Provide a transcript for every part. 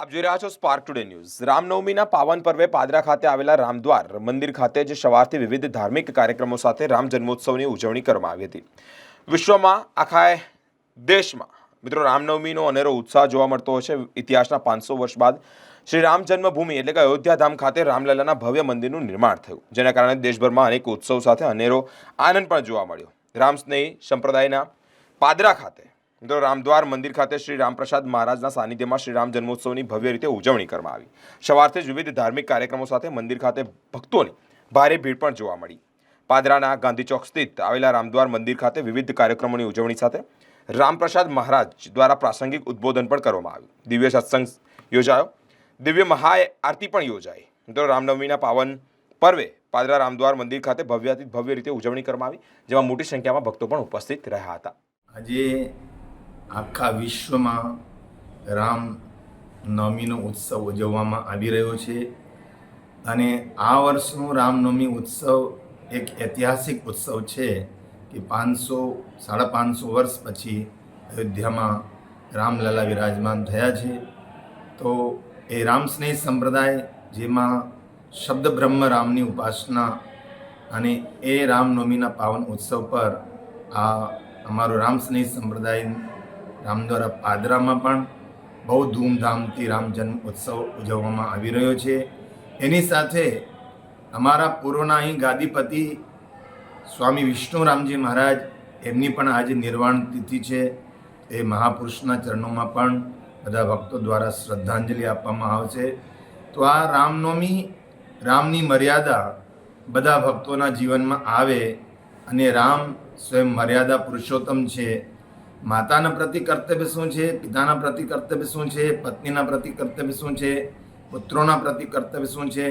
આપ જોઈ રહ્યા છો સ્પાર્ક ટુડે ન્યૂઝ રામનવમીના પાવન પર્વે પાદરા ખાતે આવેલા રામદ્વાર મંદિર ખાતે જે સવારથી વિવિધ ધાર્મિક કાર્યક્રમો સાથે રામ જન્મોત્સવની ઉજવણી કરવામાં આવી હતી. વિશ્વમાં આખા દેશમાં મિત્રો રામનવમીનો અનેરો ઉત્સાહ જોવા મળતો હોય છે. ઇતિહાસના પાંચસો વર્ષ બાદ શ્રી રામ જન્મભૂમિ એટલે કે અયોધ્યાધામ ખાતે રામલલાના ભવ્ય મંદિરનું નિર્માણ થયું. જેના કારણે દેશભરમાં અનેક ઉત્સવ સાથે અનેરો આનંદ પણ જોવા મળ્યો. રામ સ્નેહી સંપ્રદાયના પાદરા ખાતે મિત્રો રામદ્વાર મંદિર ખાતે શ્રી રામપ્રસાદ મહારાજના સાનિધ્યમાં શ્રી રામ જન્મોત્સવની ભવ્ય રીતે ઉજવણી કરવામાં આવી. સવારથી જ વિવિધ ધાર્મિક કાર્યક્રમો સાથે મંદિર ખાતે ભક્તોની ભારે ભીડ પણ જોવા મળી. પાદરાના ગાંધી ચોક સ્થિત આવેલા રામદ્વાર મંદિર ખાતે વિવિધ કાર્યક્રમોની ઉજવણી સાથે રામપ્રસાદ મહારાજ દ્વારા પ્રાસંગિક ઉદ્બોધન પણ કરવામાં આવ્યું. દિવ્ય સત્સંગ યોજાયો. દિવ્ય મહા આરતી પણ યોજાઈ. મિત્રો રામનવમીના પાવન પર્વે પાદરા રામદ્વાર મંદિર ખાતે ભવ્યાથી ભવ્ય રીતે ઉજવણી કરવામાં આવી, જેમાં મોટી સંખ્યામાં ભક્તો પણ ઉપસ્થિત રહ્યા હતા. આજે આખા વિશ્વમાં રામ નવમીનો ઉત્સવ ઉજવવામાં આવી રહ્યો છે. અને આ વર્ષનો રામનવમી ઉત્સવ એક ઐતિહાસિક ઉત્સવ છે કે પાંચસો, સાડા પાંચસો વર્ષ પછી અયોધ્યામાં રામલલા વિરાજમાન થયા છે. તો એ રામસ્નેહ સંપ્રદાય જેમાં શબ્દ બ્રહ્મ રામની ઉપાસના અને એ રામનવમીના પાવન ઉત્સવ પર આ અમારો રામસ્નેહ સંપ્રદાય રામદ્વારા પાદરામાં પણ બહુ ધૂમધામથી રામ જન્મ ઉત્સવ ઉજવવામાં આવી રહ્યો છે. એની સાથે અમારા પૂર્વના અહીં ગાદીપતિ સ્વામી વિષ્ણુરામજી મહારાજ, એમની પણ આજે નિર્વાણ તિથિ છે. એ મહાપુરુષના ચરણોમાં પણ બધા ભક્તો દ્વારા શ્રદ્ધાંજલિ આપવામાં આવશે તો આ રામનવમી, રામની મર્યાદા બધા ભક્તોના જીવનમાં આવે અને રામ સ્વયં મર્યાદા પુરુષોત્તમ છે. માતાના પ્રતિ કર્તવ્ય શું છે? પિતાના પ્રતિ કર્તવ્ય શું છે? પત્નીના પ્રતિ કર્તવ્ય શું છે? પુત્રોના પ્રતિ કર્તવ્ય શું છે?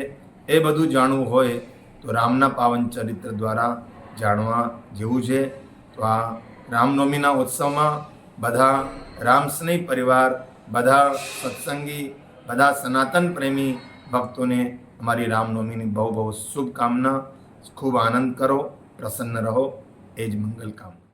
એ બધું જાણવું હોય તો રામના પાવન ચરિત્ર દ્વારા જાણવા જેવું છે. તો આ રામનવમીના ઉત્સવમાં બધા રામસ્નેહી પરિવાર, બધા સત્સંગી, બધા સનાતન પ્રેમી ભક્તોને અમારી રામનવમીની બહુ બહુ શુભકામના. ખૂબ આનંદ કરો, પ્રસન્ન રહો. એ જ મંગલ કામના.